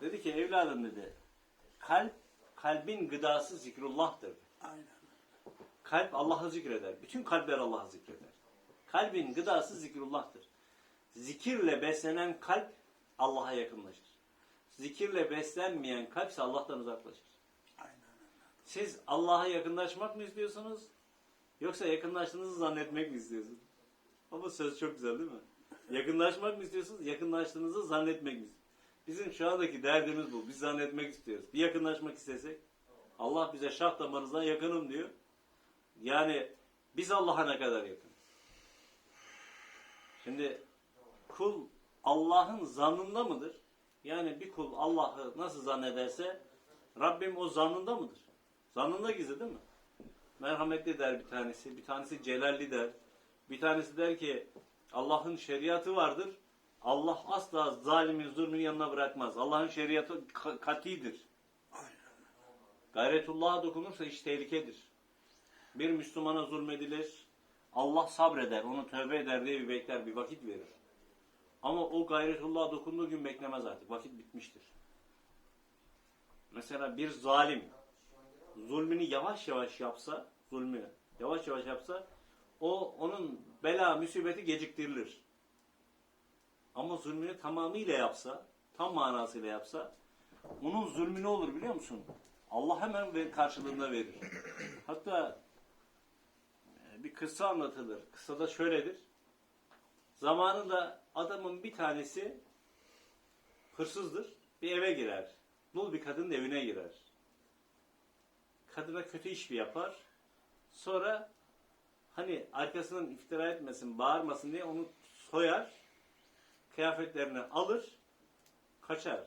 Dedi ki evladım dedi. Kalp, kalbin gıdası zikrullah'tır. Aynen. Kalp Allah'ı zikreder. Bütün kalpler Allah'ı zikreder. Kalbin gıdası zikrullah'tır. Zikirle beslenen kalp Allah'a yakınlaşır. Zikirle beslenmeyen kalp ise Allah'tan uzaklaşır. Aynen. Siz Allah'a yakınlaşmak mı istiyorsunuz? Yoksa yakınlaştığınızı zannetmek mi istiyorsunuz? Ama söz çok güzel değil mi? Yakınlaşmak mı istiyorsunuz? Yakınlaştığınızı zannetmek mi istiyorsunuz? Bizim şu andaki derdimiz bu. Biz zannetmek istiyoruz. Bir yakınlaşmak istesek Allah bize şah damarınızdan yakınım diyor. Yani biz Allah'a ne kadar yakın? Şimdi kul Allah'ın zannında mıdır? Yani bir kul Allah'ı nasıl zannederse Rabbim o zannında mıdır? Zannında gizli değil mi? Merhametli der bir tanesi, bir tanesi celalli der. Bir tanesi der ki Allah'ın şeriatı vardır. Allah asla zalimin zulmünü yanına bırakmaz. Allah'ın şeriatı ka- katidir. Gayretullah'a dokunursa iş tehlikedir. Bir Müslümana zulmedilir. Allah sabreder, onu tövbe eder diye bir bekler, bir vakit verir. Ama o gayretullah'a dokunduğu gün beklemez artık. Vakit bitmiştir. Mesela bir zalim zulmünü yavaş yavaş yapsa, zulmü yavaş yavaş yapsa, o onun bela, musibeti geciktirilir. Ama zulmünü tamamıyla yapsa, tam manasıyla yapsa, onun zulmü ne olur biliyor musun? Allah hemen karşılığında verir. Hatta e, bir kıssa anlatılır. Kıssada şöyledir. Zamanında adamın bir tanesi hırsızdır. Bir eve girer. Dul bir kadının evine girer. Kadına kötü iş bir yapar. Sonra hani arkasından iftira etmesin, bağırmasın diye onu soyar. Kıyafetlerini alır. Kaçar.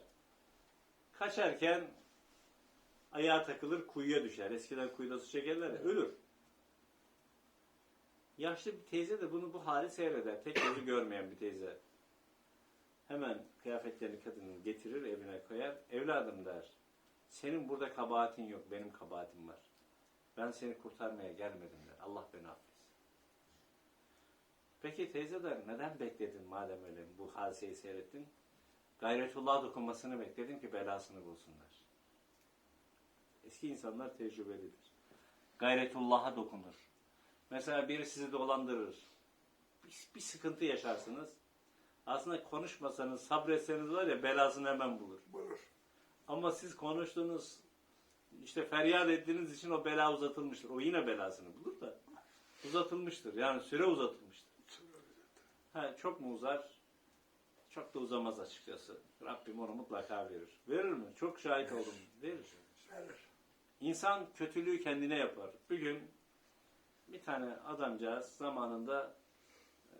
Kaçarken ayağa takılır kuyuya düşer. Eskiden kuyuda su çekerler ya, ölür. Yaşlı bir teyze de bunu bu hali seyreder. Tek gözü görmeyen bir teyze. Hemen kıyafetlerini kadının getirir evine koyar. Evladım der. Senin burada kabahatin yok. Benim kabahatim var. Ben seni kurtarmaya gelmedim der. Allah beni affetsin. Peki teyze der neden bekledin madem öyle bu hadiseyi seyrettin? Gayretullah'a dokunmasını bekledim ki belasını bulsunlar. Eski insanlar tecrübelidir. Gayretullah'a dokunur. Mesela biri sizi dolandırır. Bir, bir sıkıntı yaşarsınız. Aslında konuşmasanız, sabretseniz var ya belasını hemen bulur. Bulur. Ama siz konuştuğunuz, işte feryat ettiğiniz için o bela uzatılmıştır. O yine belasını bulur da uzatılmıştır. Yani süre uzatılmıştır. Ha, çok mu uzar? Çok da uzamaz açıkçası. Rabbim onu mutlaka verir. Verir mi? Çok şahit oldum. Verir. Verir. İnsan kötülüğü kendine yapar. Bir gün bir tane adamcağız zamanında e,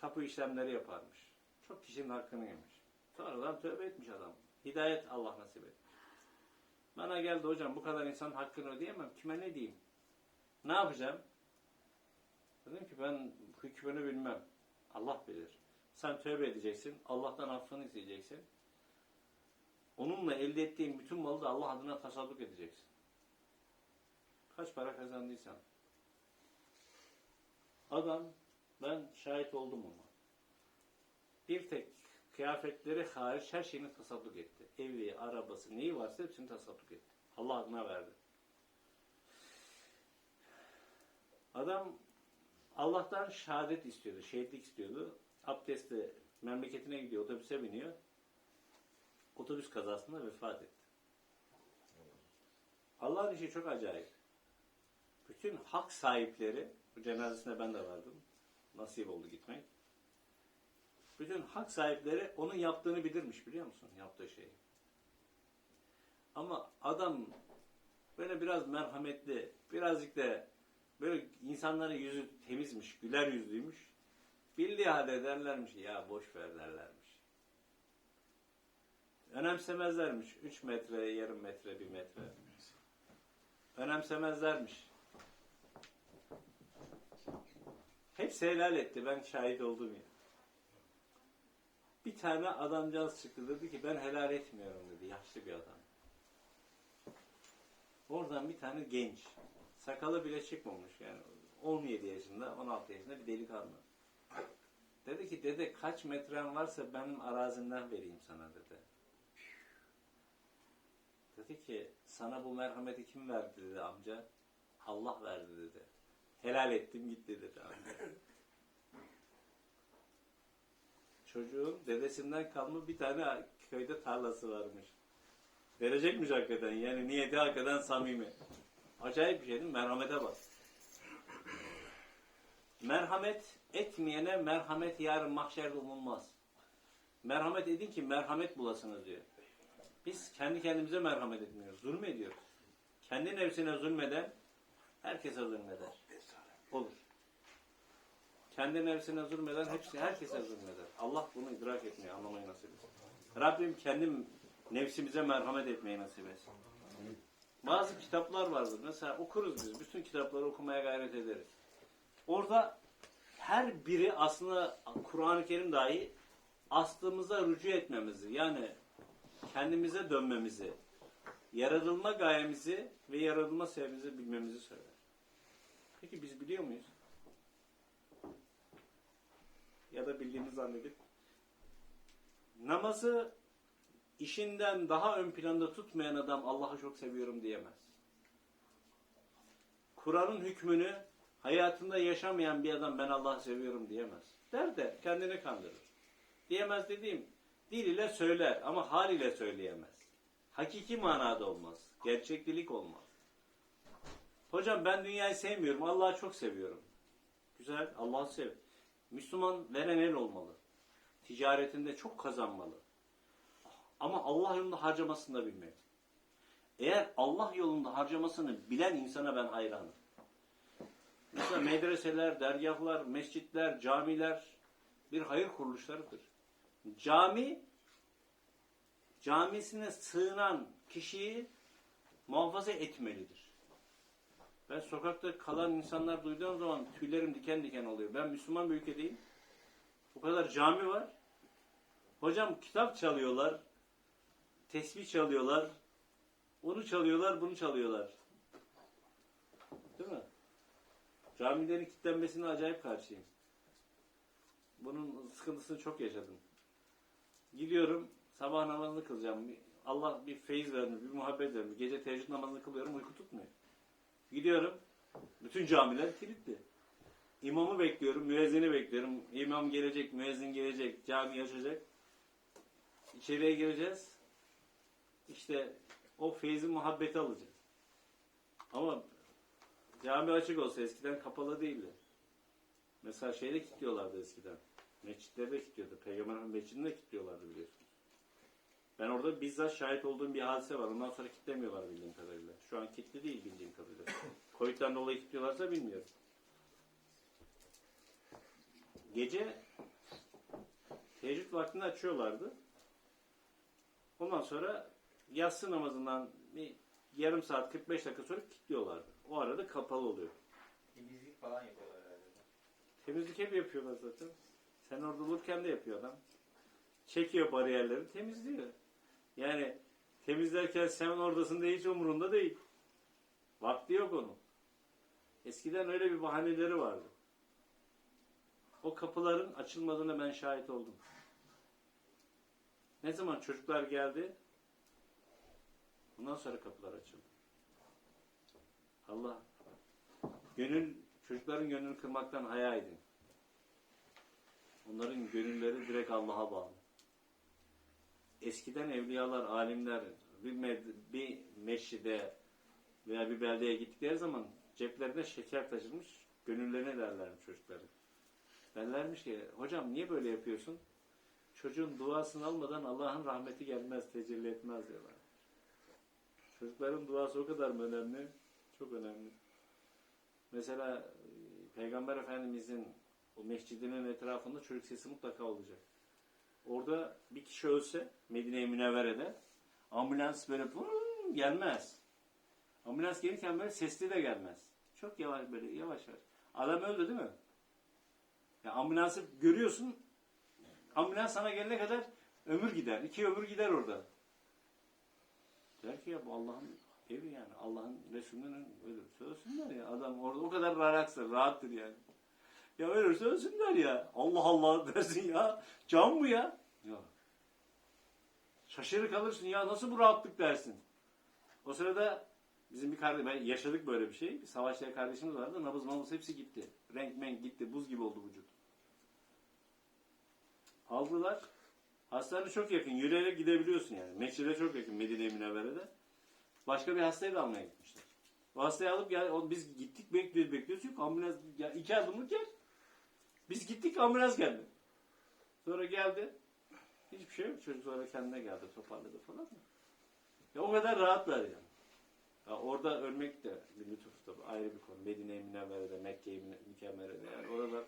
tapu işlemleri yaparmış. Çok kişinin hakkını yemiş. Sonradan tövbe etmiş adam. Hidayet Allah nasip etmiş. Bana geldi hocam bu kadar insan hakkını ödeyemem. Kime ne diyeyim? Ne yapacağım? Dedim ki ben hükmünü bilmem. Allah bilir. Sen tövbe edeceksin. Allah'tan affını isteyeceksin. Onunla elde ettiğin bütün malı da Allah adına tasarruf edeceksin. Kaç para kazandıysan. Adam, ben şahit oldum ama. Bir tek kıyafetleri hariç her şeyini tasadduk etti. Evi, arabası, neyi varsa hepsini tasadduk etti. Allah adına verdi. Adam Allah'tan şehadet istiyordu, şehitlik istiyordu. Abdestle memleketine gidiyor, otobüse biniyor. Otobüs kazasında vefat etti. Allah'ın işi çok acayip. Bütün hak sahipleri, bu cenazesine ben de vardım. Nasip oldu gitmek. Bütün hak sahipleri onun yaptığını bilirmiş biliyor musun? Yaptığı şeyi. Ama adam böyle biraz merhametli, birazcık da böyle insanların yüzü temizmiş, güler yüzlüymüş. Bildiği halde derlermiş ya boş ver derlermiş. Önemsemezlermiş. 3 metre, yarım metre, bir metre. Önemsemezlermiş. Hepsi helal etti. Ben şahit oldum ya. Bir tane adamcağız çıktı dedi ki ben helal etmiyorum dedi. Yaşlı bir adam. Oradan bir tane genç. Sakalı bile çıkmamış yani. 17 yaşında, 16 yaşında bir delikanlı. Dedi ki dede kaç metren varsa benim arazimden vereyim sana dedi. Dedi ki sana bu merhameti kim verdi dedi amca. Allah verdi dedi. Helal ettim gitti dedi amca. Çocuğun dedesinden kalma bir tane köyde tarlası varmış. Verecekmiş hakikaten. Yani niyeti hakikaten samimi. Acayip bir şey değil mi? Merhamete bak. Merhamet etmeyene merhamet yarın mahşerde umulmaz. Merhamet edin ki merhamet bulasınız diyor. Biz kendi kendimize merhamet etmiyoruz. Zulmediyoruz. Kendi nefsine zulmeden herkese zulmeder. Olur. Kendi nefsine zulmeden hepsi herkese zulmeder. Allah bunu idrak etmeyi, anlamayı nasip etsin. Rabbim kendim nefsimize merhamet etmeyi nasip etsin. Bazı kitaplar vardır. Mesela okuruz biz. Bütün kitapları okumaya gayret ederiz. Orada her biri aslında Kur'an-ı Kerim dahi aslımıza rücu etmemizi yani kendimize dönmemizi, yaratılma gayemizi ve yaratılma sebebimizi bilmemizi söyler. Peki biz biliyor muyuz? Ya da bildiğimizi zannedip namazı işinden daha ön planda tutmayan adam Allah'ı çok seviyorum diyemez. Kur'an'ın hükmünü hayatında yaşamayan bir adam ben Allah'ı seviyorum diyemez. Der de kendini kandırır. Diyemez dediğim dil ile söyler ama hal ile söyleyemez. Hakiki manada olmaz. Gerçeklilik olmaz. Hocam ben dünyayı sevmiyorum. Allah'ı çok seviyorum. Güzel. Allah'ı sev. Müslüman veren el olmalı. Ticaretinde çok kazanmalı. Ama Allah yolunda harcamasını da bilmeli. Eğer Allah yolunda harcamasını bilen insana ben hayranım. Mesela medreseler, dergahlar, mescitler, camiler bir hayır kuruluşlarıdır. Cami, camisine sığınan kişiyi muhafaza etmelidir. Ben sokakta kalan insanlar duyduğum zaman tüylerim diken diken oluyor. Ben Müslüman bir ülkedeyim. Bu kadar cami var. Hocam kitap çalıyorlar. Tesbih çalıyorlar. Onu çalıyorlar, bunu çalıyorlar. Değil mi? Camilerin kilitlenmesine acayip karşıyım. Bunun sıkıntısını çok yaşadım. Gidiyorum, sabah namazını kılacağım. Allah bir feyiz vermiş, bir muhabbet vermiş. Gece teheccüd namazını kılıyorum, uyku tutmuyor. Gidiyorum, bütün camiler kilitli. İmamı bekliyorum, müezzini bekliyorum. İmam gelecek, müezzin gelecek, cami açacak. İçeriye gireceğiz. İşte o feyzi muhabbeti alacağız. Ama cami açık olsa eskiden kapalı değildi. Mesela şeyde kilitliyorlardı eskiden. Mescitlerde kilitliyordu. Peygamberin mescidinde kilitliyorlardı biliyorsunuz. Ben orada bizzat şahit olduğum bir hadise var. Ondan sonra kilitlemiyorlar bildiğim kadarıyla. Şu an kilitli değil bildiğim kadarıyla. Covid'den dolayı kilitliyorlarsa bilmiyorum. Gece teheccüd vaktinde açıyorlardı. Ondan sonra yatsı namazından bir yarım saat 45 dakika sonra kilitliyorlardı. O arada kapalı oluyor. Temizlik falan yapıyorlar herhalde. Temizlik hep yapıyorlar zaten. Sen orada olurken de yapıyor adam. Çekiyor bariyerleri, temizliyor. Yani temizlerken sen oradasın diye hiç umurunda değil. Vakti yok onun. Eskiden öyle bir bahaneleri vardı. O kapıların açılmadığına ben şahit oldum. Ne zaman çocuklar geldi, ondan sonra kapılar açıldı. Allah gönül çocukların gönlünü kırmaktan haya edin. Onların gönülleri direkt Allah'a bağlı. Eskiden evliyalar, alimler bir, med- bir meşride veya bir beldeye gittikleri zaman ceplerine şeker taşınmış, gönüllerine derlermiş çocukların. Derlermiş ki, hocam niye böyle yapıyorsun? Çocuğun duasını almadan Allah'ın rahmeti gelmez, tecelli etmez diyorlar. Çocukların duası o kadar mı önemli? Çok önemli. Mesela e, Peygamber Efendimizin o mescidinin etrafında çocuk sesi mutlaka olacak. Orada bir kişi ölse Medine-i Münevvere'de ambulans böyle gelmez. Ambulans gelirken böyle sesli de gelmez. Çok yavaş böyle yavaş yavaş. Adam öldü değil mi? Ya ambulansı görüyorsun. Ambulans sana gelene kadar ömür gider. iki ömür gider orada. Der ki ya bu Allah'ın evi yani. Allah'ın Resulü'nün öyle söylesinler ya. Adam orada o kadar rahatsız, rahattır yani. Ya ölürse ölsünler ya. Allah Allah dersin ya. Can mı ya? Ya. Şaşırır kalırsın ya nasıl bu rahatlık dersin. O sırada bizim bir kardeş, ben yaşadık böyle bir şey. Bir savaşta kardeşimiz vardı. Nabız mabız hepsi gitti. Renk menk gitti. Buz gibi oldu vücut. Aldılar. Hastane çok yakın. Yürüyerek gidebiliyorsun yani. Mescide çok yakın Medine-i Münevvere'de. Başka bir hastayı da almaya gitmişler. O hastayı alıp gel, o- biz gittik bekliyoruz bekliyoruz. Yok ambulans ya iki adımlık yer. Biz gittik ambulans geldi. Sonra geldi. Hiçbir şey yok. Çocuk sonra kendine geldi toparladı falan. Ya o kadar rahatlar yani. Ya orada ölmek de bir lütuf tabii ayrı bir konu. Medine-i Münevvere'de, Mekke-i Mükerreme'de yani oralar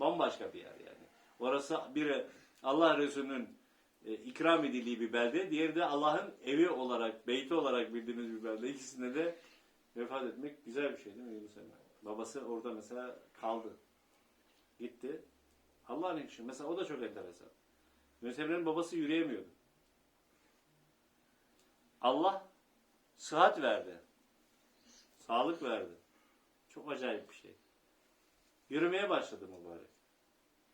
bambaşka bir yer yani. Orası biri Allah Resulü'nün e, ikram edildiği bir belde, diğeri de Allah'ın evi olarak, beyti olarak bildiğimiz bir belde. İkisinde de vefat etmek güzel bir şey değil mi Yunus Emre? Babası orada mesela kaldı. Gitti. Allah'ın işi. Mesela o da çok enteresan. Yunus Emre'nin babası yürüyemiyordu. Allah sıhhat verdi. Sağlık verdi. Çok acayip bir şey. Yürümeye başladı mübarek.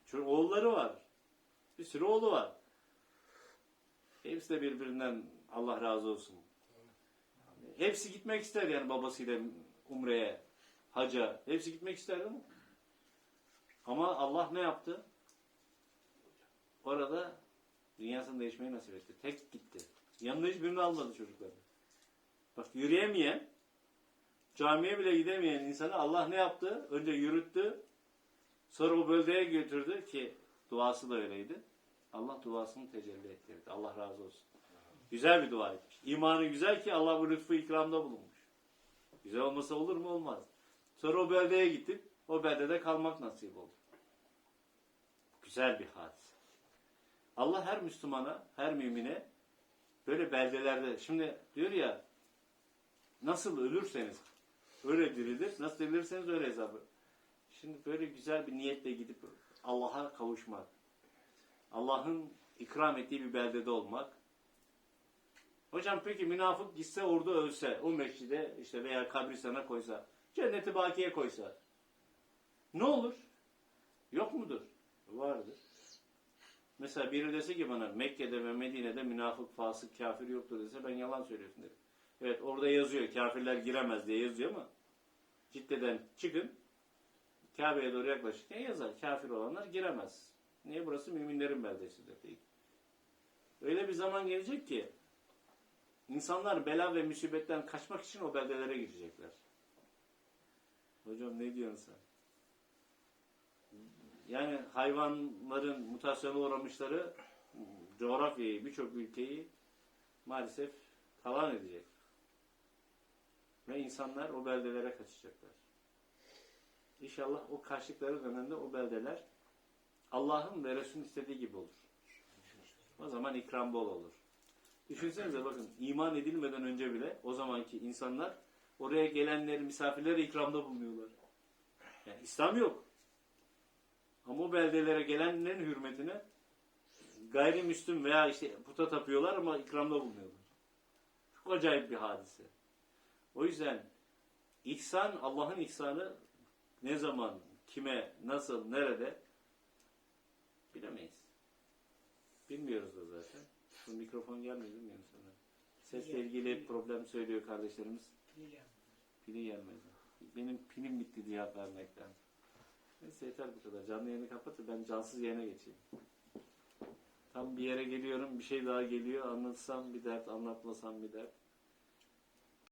Çünkü oğulları var. Bir sürü oğlu var. Hepsi de birbirinden Allah razı olsun. Hepsi gitmek ister yani babasıyla umreye, haca. Hepsi gitmek ister değil mi? Ama Allah ne yaptı? Orada dünyasını değişmeyi nasip etti. Tek gitti. Yanına hiçbirini almadı çocukları. Bak yürüyemeyen, camiye bile gidemeyen insanı Allah ne yaptı? Önce yürüttü, sonra o bölgeye götürdü ki duası da öyleydi. Allah duasını tecelli ettirdi. Allah razı olsun. Güzel bir dua etmiş. İmanı güzel ki Allah bu lütfu ikramda bulunmuş. Güzel olmasa olur mu? Olmaz. Sonra o beldeye gittik. O beldede kalmak nasip oldu. Güzel bir hadise. Allah her Müslümana, her mümine böyle beldelerde, şimdi diyor ya nasıl ölürseniz öyle dirilir, nasıl dirilirseniz öyle hesabı. Şimdi böyle güzel bir niyetle gidip Allah'a kavuşmak, Allah'ın ikram ettiği bir beldede olmak. Hocam peki münafık gitse orada ölse, o mescide işte veya kabristana koysa, cenneti bakiye koysa ne olur? Yok mudur? Vardır. Mesela biri dese ki bana Mekke'de ve Medine'de münafık, fasık, kafir yoktur dese ben yalan söylüyorsun derim. Evet orada yazıyor kafirler giremez diye yazıyor ama Cidde'den çıkın Kabe'ye doğru yaklaşırken yazar kafir olanlar giremez. Niye? Burası müminlerin beldesidir değil. Öyle bir zaman gelecek ki insanlar bela ve musibetten kaçmak için o beldelere girecekler. Hocam ne diyorsun sen? Yani hayvanların mutasyona uğramışları coğrafyayı, birçok ülkeyi maalesef talan edecek. Ve insanlar o beldelere kaçacaklar. İnşallah o kaçtıkları dönemde o beldeler Allah'ın ve Resul'ün istediği gibi olur. O zaman ikram bol olur. Düşünsenize bakın iman edilmeden önce bile o zamanki insanlar oraya gelenleri, misafirlere ikramda bulunuyorlar. Yani İslam yok. Ama o beldelere gelenlerin hürmetine gayrimüslim veya işte puta tapıyorlar ama ikramda bulunuyorlar. Çok acayip bir hadise. O yüzden ihsan, Allah'ın ihsanı ne zaman, kime, nasıl, nerede bilemeyiz. Bilmiyoruz da zaten. Bu mikrofon gelmiyor mi sana? Sesle ilgili problem söylüyor kardeşlerimiz. Pili gelmedi. Benim pilim bitti diye vermekten. Neyse yeter bu kadar. Canlı yayını kapatın ben cansız yayına geçeyim. Tam bir yere geliyorum bir şey daha geliyor. Anlatsam bir dert, anlatmasam bir dert.